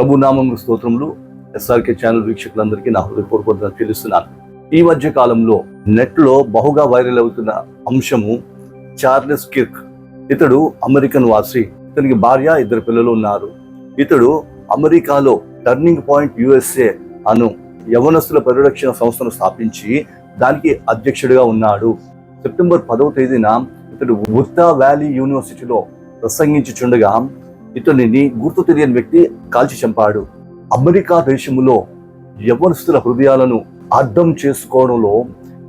ప్రభు నామం స్తోత్రములు SRK channel వీక్షకులందరికీ నా హృదయపూర్వకంగా తెలుస్తున్నాను ఈ మధ్య కాలంలో నెట్లో బహుగా వైరల్ అవుతున్న అంశము చార్లెస్ కిర్క్. ఇతడు అమెరికన్ వాసి. ఇతనికి భార్య ఇద్దరు పిల్లలు ఉన్నారు. ఇతడు అమెరికాలో టర్నింగ్ పాయింట్ యుఎస్ఏ అను యవనస్తుల పరిరక్షణ సంస్థను స్థాపించి దానికి అధ్యక్షుడిగా ఉన్నాడు. సెప్టెంబర్ పదవ తేదీన ఇతడు ఉత్తా వ్యాలీ యూనివర్సిటీలో ప్రసంగించుచుండగా ఇతనిని గుర్తు తెలియని వ్యక్తి కాల్చి చంపాడు. అమెరికా దేశములో యవనస్తుల హృదయాలను అర్థం చేసుకోవడంలో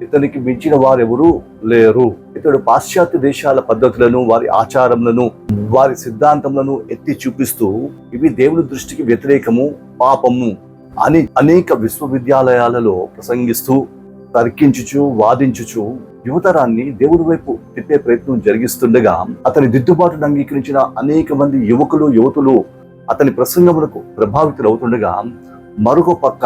ఇతనికి మించిన వారెవరూ లేరు. ఇతడు పాశ్చాత్య దేశాల పద్ధతులను వారి ఆచారములను వారి సిద్ధాంతములను ఎత్తి చూపిస్తూ ఇవి దేవుని దృష్టికి వ్యతిరేకము పాపము అని అనేక విశ్వవిద్యాలయాలలో ప్రసంగిస్తూ తర్కించుచు వాదించుచు యువతరాన్ని దేవుడి వైపు తిప్పే ప్రయత్నం జరిగిస్తుండగా అతని దిద్దుబాటును అంగీకరించిన అనేక మంది యువకులు యువతులు అతని ప్రసంగములకు ప్రభావితులవుతుండగా మరొక పక్క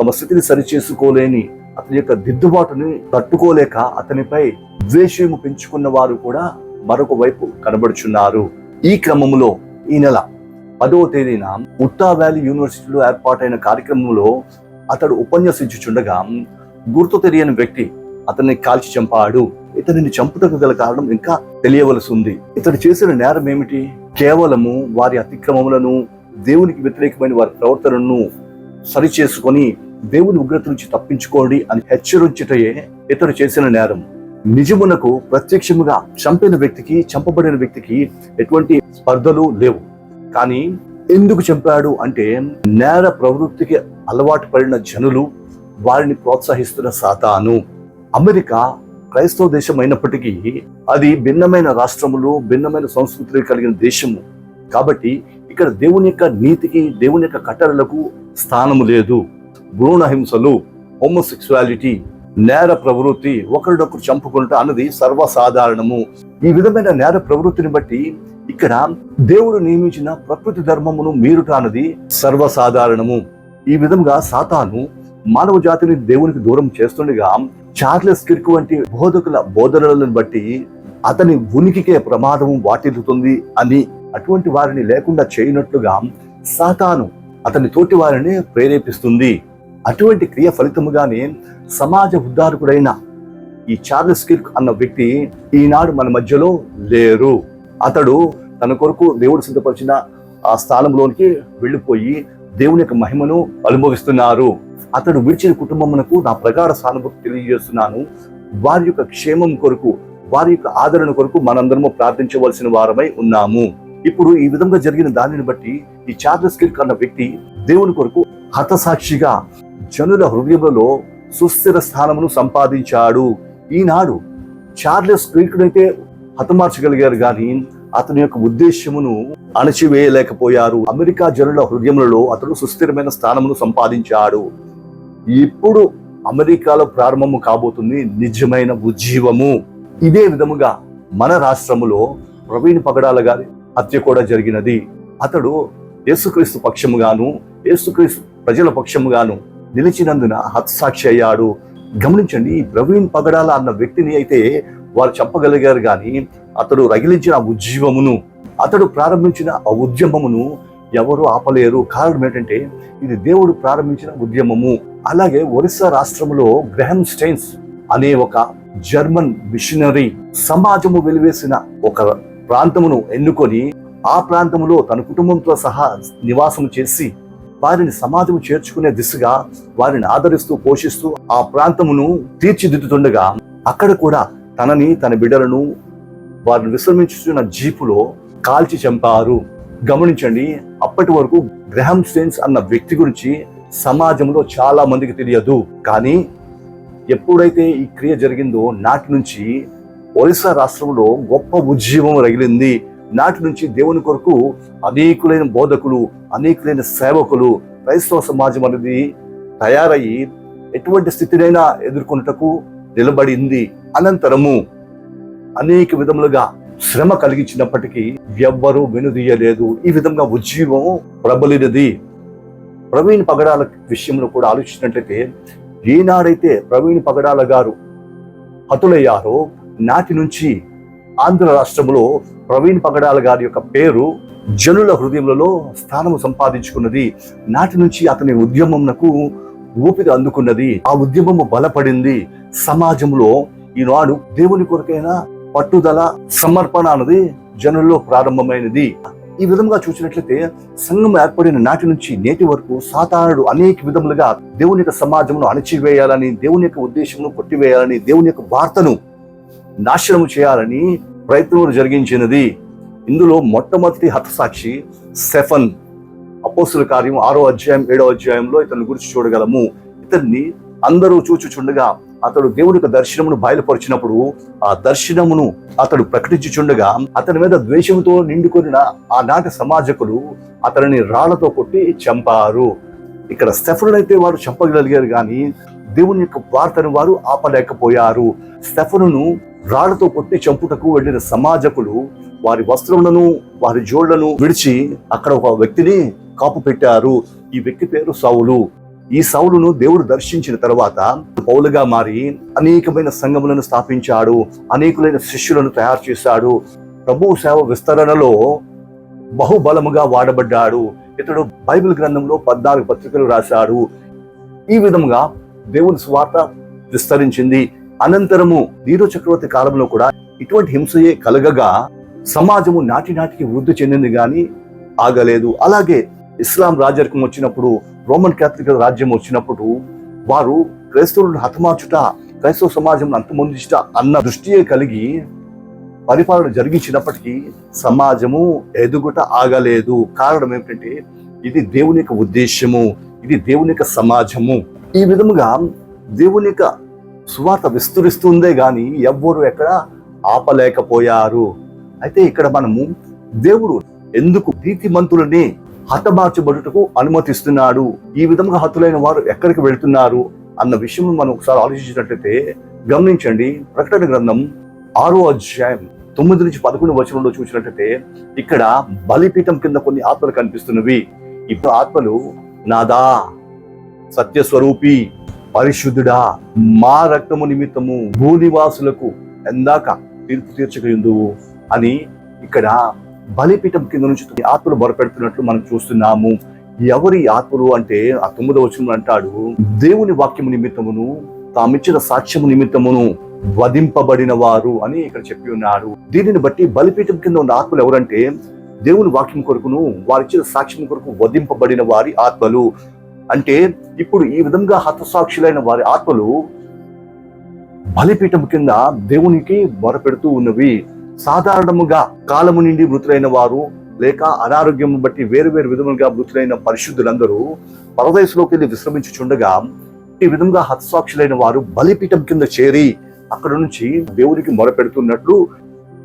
తమ స్థితిని సరిచేసుకోలేని అతని యొక్క దిద్దుబాటుని తట్టుకోలేక అతనిపై ద్వేషము పెంచుకున్న వారు కూడా మరొక వైపు కనబడుచున్నారు. ఈ క్రమంలో ఈ నెల పదవ తేదీన ఉట్టా వ్యాలీ యూనివర్సిటీలో ఏర్పాటైన కార్యక్రమంలో అతడు ఉపన్యసించుచుండగా గుర్తు తెలియని వ్యక్తి అతన్ని కాల్చి చంపాడు. ఇతనిని చంపుటకు గల కారణం ఇంకా తెలియవలసి ఉంది. ఇతడు చేసిన నేరం ఏమిటి? కేవలము వారి అతిక్రమములను దేవునికి వ్యతిరేకమైన వారి ప్రవర్తనను సరిచేసుకొని దేవుని ఉగ్రత నుంచి తప్పించుకోండి అని హెచ్చరించుటయే ఇతడు చేసిన నేరం. నిజమునకు ప్రత్యక్షముగా చంపిన వ్యక్తికి చంపబడిన వ్యక్తికి ఎటువంటి స్పర్ధలు లేవు. కానీ ఎందుకు చంపాడు అంటే నేర ప్రవృత్తికి అలవాటు పడిన జనులు వారిని ప్రోత్సహిస్తున్న సాతాను. అమెరికా క్రైస్తవ దేశం అయినప్పటికీ అది భిన్నమైన రాష్ట్రములు భిన్నమైన సంస్కృతులు కలిగిన దేశము. కాబట్టి ఇక్కడ దేవుని యొక్క నీతికి దేవుని యొక్క కట్టడలకు స్థానము లేదు. భ్రూణ హింసలు హోమోసెక్సువాలిటీ నేర ప్రవృత్తి ఒకరినొకరు చంపుకుంటా అన్నది సర్వసాధారణము. ఈ విధమైన నేర ప్రవృత్తిని బట్టి ఇక్కడ దేవుడు నియమించిన ప్రకృతి ధర్మమును మీరుట అన్నది సర్వసాధారణము. ఈ విధంగా సాతాను మానవ జాతిని దేవునికి దూరం చేస్తుండగా చార్లెస్ కిర్క్ వంటి బోధకుల బోధనలను బట్టి అతని ఉనికికే ప్రమాదం వాటిల్లుతుంది అని అటువంటి వారిని లేకుండా చేయనట్లుగా సాతాను అతని తోటి వారిని ప్రేరేపిస్తుంది. అటువంటి క్రియ ఫలితముగానే సమాజ ఉద్ధారకుడైన ఈ చార్లెస్ కిర్క్ అన్న వ్యక్తి ఈనాడు మన మధ్యలో లేరు. అతడు తన కొరకు దేవుడు సిద్ధపరిచిన ఆ స్థానంలోనికి వెళ్ళిపోయి దేవుని యొక్క మహిమను అనుభవిస్తున్నారు. అతడు విడిచిన కుటుంబమునకు నా ప్రగాఢ సానుభూతి తెలియజేస్తున్నాను. వారి యొక్క క్షేమం కొరకు వారి యొక్క ఆదరణ కొరకు మనందరము ప్రార్థించవలసిన వారమై ఉన్నాము. ఇప్పుడు ఈ విధంగా జరిగిన దానిని బట్టి ఈ చార్లెస్ కిర్క్ అన్న వ్యక్తి దేవుని కొరకు హతసాక్షిగా జనుల హృదయములలో సుస్థిర స్థానమును సంపాదించాడు. ఈనాడు చార్లెస్ క్రిక్నైతే హతమార్చగలిగారు కానీ అతని యొక్క ఉద్దేశ్యమును అణచివేయలేకపోయారు. అమెరికా జనుల హృదయములలో అతడు సుస్థిరమైన స్థానమును సంపాదించాడు. ఇప్పుడు అమెరికాలో ప్రారంభము కాబోతుంది నిజమైన ఉజ్జీవము. ఇదే విధముగా మన రాష్ట్రములో ప్రవీణ్ పగడాల గారి హత్య కూడా జరిగినది. అతడు యేసుక్రీస్తు పక్షముగాను యేసుక్రీస్తు ప్రజల పక్షముగాను నిలిచినందున హత్సాక్షి అయ్యాడు. గమనించండి ఈ ప్రవీణ్ పగడాల అన్న వ్యక్తిని అయితే వారు చెప్పగలిగారు కానీ అతడు రగిలించిన ఉద్యమమును ఉజ్జీవమును అతడు ప్రారంభించిన ఆ ఉద్యమమును ఎవరు ఆపలేరు. కారణం ఏంటంటే ఇది దేవుడు ప్రారంభించిన ఉద్యమము. అలాగే ఒరిస్సా రాష్ట్రంలో గ్రహం స్టైన్స్ అనే ఒక జర్మన్ మిషనరీ సమాజము వెలివేసిన ఒక ప్రాంతమును ఎన్నుకొని ఆ ప్రాంతములో తన కుటుంబంతో సహా నివాసం చేసి వారిని సమాజము చేర్చుకునే దిశగా వారిని ఆదరిస్తూ పోషిస్తూ ఆ ప్రాంతమును తీర్చిదిద్దుతుండగా అక్కడ కూడా తనని తన బిడ్డలను వారిని విశ్రమించుతున్న జీపులో కాల్చి చంపారు. గమనించండి అప్పటి వరకు గ్రహం స్టెన్స్ అన్న వ్యక్తి గురించి సమాజంలో చాలా మందికి తెలియదు. కానీ ఎప్పుడైతే ఈ క్రియ జరిగిందో నాటి నుంచి ఒరిస్సా రాష్ట్రంలో గొప్ప ఉజ్జీవం రగిలింది. నాటి నుంచి దేవుని కొరకు అనేకులైన బోధకులు అనేకులైన సేవకులు క్రైస్తవ సమాజం అనేది తయారయ్యి ఎటువంటి స్థితినైనా ఎదుర్కొనుటకు నిలబడింది. అనంతరము అనేక విధములుగా శ్రమ కలిగించినప్పటికీ ఎవ్వరూ వెనుదీయలేదు. ఈ విధంగా ఉజ్జీవం ప్రబలినది. ప్రవీణ్ పగడాల విషయంలో కూడా ఆలోచించినట్లయితే ఏనాడైతే ప్రవీణ్ పగడాల గారు హతులయ్యారో నాటి నుంచి ఆంధ్ర రాష్ట్రంలో ప్రవీణ్ పగడాల గారి యొక్క పేరు జనుల హృదయములలో స్థానము సంపాదించుకున్నది. నాటి నుంచి అతని ఉద్యమంకు ఊపిరి అందుకున్నది. ఆ ఉద్యమము బలపడింది. సమాజంలో ఈనాడు దేవుని కొరకైనా పట్టుదల సమర్పణ అన్నది జనుల్లో ప్రారంభమైనది. ఈ విధంగా చూసినట్లయితే సంఘం ఏర్పడిన నాటి నుంచి నేటి వరకు సాతానుడు అనేక విధములుగా దేవుని యొక్క సమాజమును అణచివేయాలని దేవుని యొక్క ఉద్దేశమును కొట్టివేయాలని దేవుని యొక్క వార్తను నాశనం చేయాలని ప్రయత్నం జరిగించినది. ఇందులో మొట్టమొదటి హతసాక్షి సెఫన్. అపోసుల కార్యం ఆరో అధ్యాయం ఏడో అధ్యాయంలో ఇతని గురించి చూడగలము. ఇతన్ని అందరూ చూచుచుండగా అతడు దేవుడి యొక్క దర్శనమును బయలుపరిచినప్పుడు ఆ దర్శనమును అతడు ప్రకటించుచుండగా అతని మీద ద్వేషంతో నిండుకొనిన ఆనాటి సమాజకులు అతనిని రాళ్ళతో కొట్టి చంపారు. ఇక్కడ స్టెఫనులు అయితే వారు చంపగలిగారు కానీ దేవుని యొక్క వార్తను వారు ఆపలేకపోయారు. స్టెఫనును రాళ్ళతో కొట్టి చంపుటకు వెళ్ళిన సమాజకులు వారి వస్త్రములను వారి జోళ్ళను విడిచి అక్కడ ఒక వ్యక్తిని కాపు పెట్టారు ఈ వ్యక్తి పేరు సౌలు. ఈ సౌలును దేవుడు దర్శించిన తర్వాత పౌలుగా మారి అనేకమైన సంఘములను స్థాపించాడు అనేకులైన శిష్యులను తయారు చేశాడు. ప్రభు సేవ విస్తరణలో బహుబలముగా వాడబడ్డాడు. ఇతడు బైబిల్ గ్రంథంలో పద్నాలుగు పత్రికలు రాశాడు. ఈ విధంగా దేవుని స్వార్త విస్తరించింది. అనంతరము నీరో చక్రవర్తి కాలంలో కూడా ఇటువంటి హింసయే కలగగా సమాజము నాటి నాటికి వృద్ధి చెందింది కానీ ఆగలేదు. అలాగే ఇస్లాం రాజరికం వచ్చినప్పుడు రోమన్ క్యాథలిక్ రాజ్యం వచ్చినప్పుడు వారు క్రైస్తవులను హతమార్చుట క్రైస్తవ సమాజం అంతమొందించుట అన్న దృష్టియే కలిగి పరిపాలన జరిగించినప్పటికీ సమాజము ఎదుగుట ఆగలేదు. కారణం ఏమిటంటే ఇది దేవుని యొక్క ఉద్దేశము ఇది దేవుని యొక్క సమాజము. ఈ విధముగా దేవుని యొక్క సువార్త విస్తరిస్తుందే గాని ఎవ్వరు ఎక్కడ ఆపలేకపోయారు. అయితే ఇక్కడ మనము దేవుడు ఎందుకు నీతిమంతులని హతమార్చబడుటకు అనుమతిస్తున్నాడు. ఈ విధంగా హతులైన వారు ఎక్కడికి వెళుతున్నారు అన్న విషయం మనం ఒకసారి ఆలోచించినట్లయితే గమనించండి. ప్రకటన గ్రంథం ఆరో అధ్యాయం తొమ్మిది నుంచి పదకొండు వచనంలో చూసినట్లయితే ఇక్కడ బలిపీఠం కింద కొన్ని ఆత్మలు కనిపిస్తున్నవి. ఇప్పుడు ఆత్మలు నాదా సత్యస్వరూపి పరిశుద్ధుడా మా రక్తము నిమిత్తము భూనివాసులకు ఎందాక తీర్పు తీర్చగలిందువు అని ఇక్కడ బలిపీఠం కింద నుంచి ఆత్మలు బొరపెడుతున్నట్లు మనం చూస్తున్నాము. ఎవరి ఆత్మలు అంటే ఆ తొమ్మిదవ వచనం అంటాడు దేవుని వాక్యము నిమిత్తమును తామిచ్చిన సాక్ష్యము నిమిత్తమును వధింపబడిన వారు అని ఇక్కడ చెప్పి ఉన్నాడు. దీనిని బట్టి బలిపీఠం కింద ఉన్న ఆత్మలు ఎవరంటే దేవుని వాక్యం కొరకును వారిచ్చిన సాక్ష్యం కొరకు వధింపబడిన వారి ఆత్మలు. అంటే ఇప్పుడు ఈ విధంగా హతసాక్షులైన వారి ఆత్మలు బలిపీఠం కింద దేవునికి మొరపెడుతూ ఉన్నవి. సాధారణముగా కాలము నుండి మృతులైన వారు లేక అనారోగ్యం బట్టి వేరు వేరు విధములుగా మృతులైన పరిశుద్ధులందరూ పరదేశంలోకి వెళ్ళి విశ్రమించుచుండగా ఈ విధంగా హతసాక్షులైన వారు బలిపీఠం కింద చేరి అక్కడ నుంచి దేవునికి మొరపెడుతున్నట్లు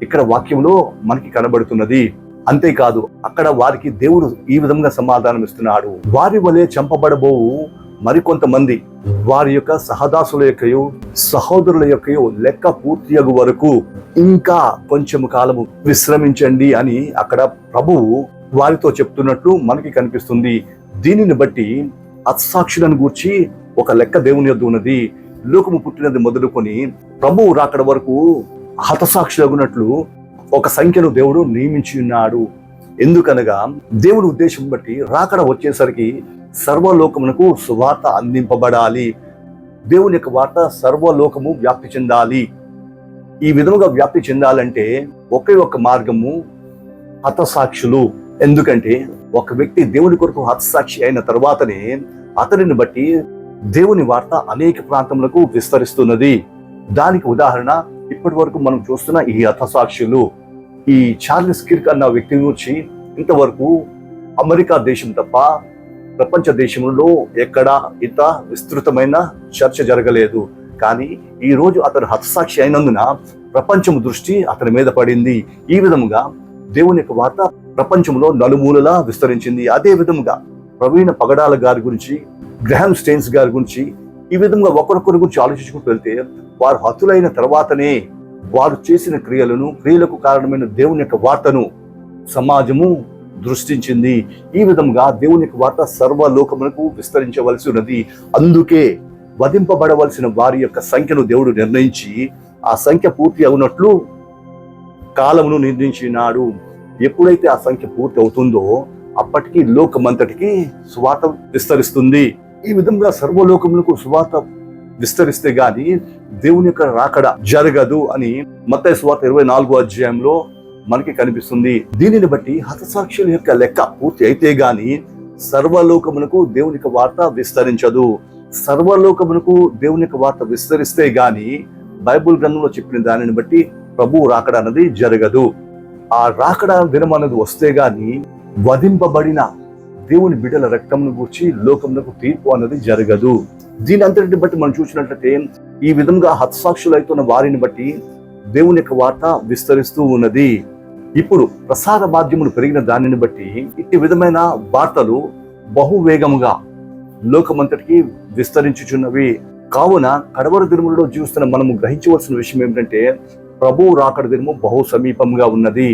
ఇక్కడ వాక్యంలో మనకి కనబడుతున్నది. అంతేకాదు అక్కడ వారికి దేవుడు ఈ విధంగా సమాధానం ఇస్తున్నాడు. వారి వలె చంపబడబోవు మరికొంతమంది. వారి యొక్క సహదాసుల యొక్కయు సహోదరుల యొక్కయు లెక్క పూర్తియగు వరకు ఇంకా కొంచెం కాలము విశ్రమించండి అని అక్కడ ప్రభువు వారితో చెప్తున్నట్లు మనకి కనిపిస్తుంది. దీనిని బట్టి అత్సాక్షులను గూర్చి ఒక లెక్క దేవుని యొద్ ఉన్నది. లోకము పుట్టినది మొదలుకొని ప్రభువు రాకడ వరకు హతసాక్షులగునట్లు ఒక సంఖ్యను దేవుడు నియమించి ఉన్నాడు ఎందుకనగా దేవుడి ఉద్దేశం బట్టి రాకడ వచ్చేసరికి సర్వలోకమునకు సువార్త అందింపబడాలి. దేవుని యొక్క వార్త సర్వలోకము వ్యాప్తి చెందాలి. ఈ విధముగా వ్యాప్తి చెందాలంటే ఒకే ఒక్క మార్గము హతసాక్షులు. ఎందుకంటే ఒక వ్యక్తి దేవుని కొరకు హతసాక్షి అయిన తర్వాతనే అతడిని బట్టి దేవుని వార్త అనేక ప్రాంతములకు విస్తరిస్తున్నది. దానికి ఉదాహరణ ఇప్పటి వరకు మనం చూస్తున్న ఈ హతసాక్షులు ఈ చార్లెస్ కిర్క్ అన్న వ్యక్తి గురించి ఇంతవరకు అమెరికా దేశం తప్ప ప్రపంచ దేశంలో ఎక్కడ ఇంత విస్తృతమైన చర్చ జరగలేదు. కానీ ఈ రోజు అతను హతసాక్షి అయినందున ప్రపంచం దృష్టి అతని మీద పడింది. ఈ విధముగా దేవుని యొక్క వార్త ప్రపంచంలో నలుమూలలా విస్తరించింది. అదే విధముగా ప్రవీణ పగడాల గారి గురించి గ్రహం స్టెయిన్స్ గారి గురించి ఈ విధంగా ఒకరికొరి గురించి ఆలోచించుకుంటూ వెళ్తే వారు హతులైన తర్వాతనే వారు చేసిన క్రియలను క్రియలకు కారణమైన దేవుని యొక్క వార్తను సమాజము దృష్టించింది. ఈ విధంగా దేవుని యొక్క వార్త సర్వలోకములకు విస్తరించవలసి ఉన్నది. అందుకే వధింపబడవలసిన వారి యొక్క సంఖ్యను దేవుడు నిర్ణయించి ఆ సంఖ్య పూర్తి అవునట్లు కాలమును నిర్ణయించినాడు. ఎప్పుడైతే ఆ సంఖ్య పూర్తి అవుతుందో అప్పటికి లోకమంతటికి స్వార్థం విస్తరిస్తుంది. ఈ విధంగా సర్వలోకములకు సువార్త విస్తరిస్తే గాని దేవుని యొక్క రాకడ జరగదు అని మత సువార్త ఇరవై నాలుగో అధ్యాయంలో మనకి కనిపిస్తుంది. దీనిని బట్టి హతసాక్షుల యొక్క లెక్క పూర్తి అయితే గాని సర్వలోకమునకు దేవుని యొక్క వార్త విస్తరించదు. సర్వలోకమునకు దేవుని యొక్క వార్త విస్తరిస్తే గాని బైబుల్ గ్రంథంలో చెప్పిన దానిని బట్టి ప్రభువు రాకడ అన్నది జరగదు. ఆ రాకడ దినం అన్నది వస్తే గాని వధింపబడిన దేవుని బిడ్డల రక్తంను గూర్చి లోకమునకు తీర్పు అన్నది జరగదు. దీని అంతటిని బట్టి మనం చూసినట్లయితే ఈ విధంగా హతసాక్షులైతున్న వారిని బట్టి దేవుని యొక్క వార్త విస్తరిస్తూ ఉన్నది. ఇప్పుడు ప్రసార మాధ్యములు పెరిగిన దానిని బట్టి ఇట్టి విధమైన వార్తలు బహువేగముగా లోకమంతటికి విస్తరించుచున్నవి. కావున కడవర దినములలో జీవిస్తున్న మనము గ్రహించవలసిన విషయం ఏమిటంటే ప్రభువు రాకడ దినము బహు సమీపంగా ఉన్నది.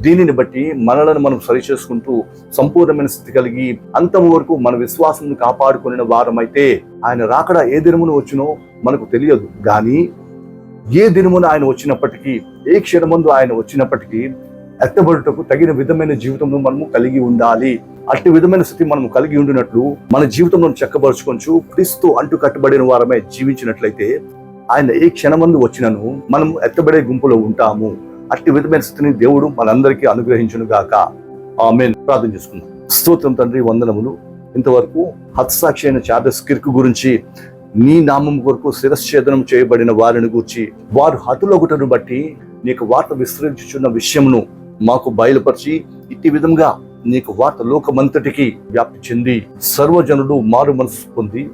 దీనిని బట్టి మనలను మనం సరి చేసుకుంటూ సంపూర్ణమైన స్థితి కలిగి అంతం వరకు మన విశ్వాసం కాపాడుకునే వారమైతే ఆయన రాకడ ఏ దినమున వచ్చినో మనకు తెలియదు. కానీ ఏ దినమున ఆయన వచ్చినప్పటికీ ఏ క్షణమందు ఆయన వచ్చినప్పటికీ ఎత్తబడుటకు తగిన విధమైన జీవితంలో మనము కలిగి ఉండాలి. అట్టి విధమైన స్థితి మనం కలిగి ఉండినట్లు మన జీవితంలో చక్కబరుచుకొంచు క్రీస్తు అంటు కట్టబడిన వారమే జీవించినట్లయితే ఆయన ఏ క్షణమందు వచ్చినను మనం ఎత్తబడే గుంపులో ఉంటాము. అట్టి విధమైన స్థితిని దేవుడు మనందరికీ అనుగ్రహించును గాక ఆమెన్. ప్రార్థన చేసుకుందాం. స్తోత్రం తండ్రి వందనములు. ఇంతవరకు హత్సాక్షి అయిన చార్లెస్ కిర్క్ గురించి నీ నామం కొరకు శిరశ్ఛేదనం చేయబడిన వారిని గురించి వారు హతులొకటను బట్టి నీకు వార్త విస్తరించుచున్న విషయమును మాకు బయలుపరిచి ఇట్టి విధంగా నీకు వార్త లోకమంతటికి వ్యాప్తి చెంది సర్వజనుడు మారు మనసు పొంది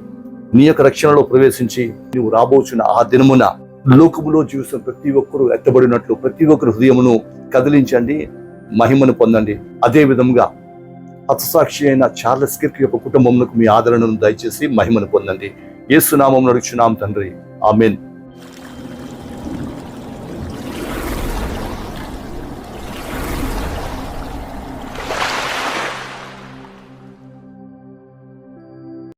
నీ యొక్క రక్షణలో ప్రవేశించి నీవు రాబోచున్న ఆ దినమున లోకములో జీవిస్తున్న ప్రతి ఒక్కరూ ఎత్తబడినట్లు ప్రతి ఒక్కరు హృదయమును కదిలించండి మహిమను పొందండి. అదే విధంగా హతసాక్షి అయిన చార్లెస్ కిర్క్ యొక్క కుటుంబంలో మీ ఆదరణను దయచేసి మహిమను పొందండి. ఏసునామం నడుచున్నాం తండ్రి. ఆమెన్.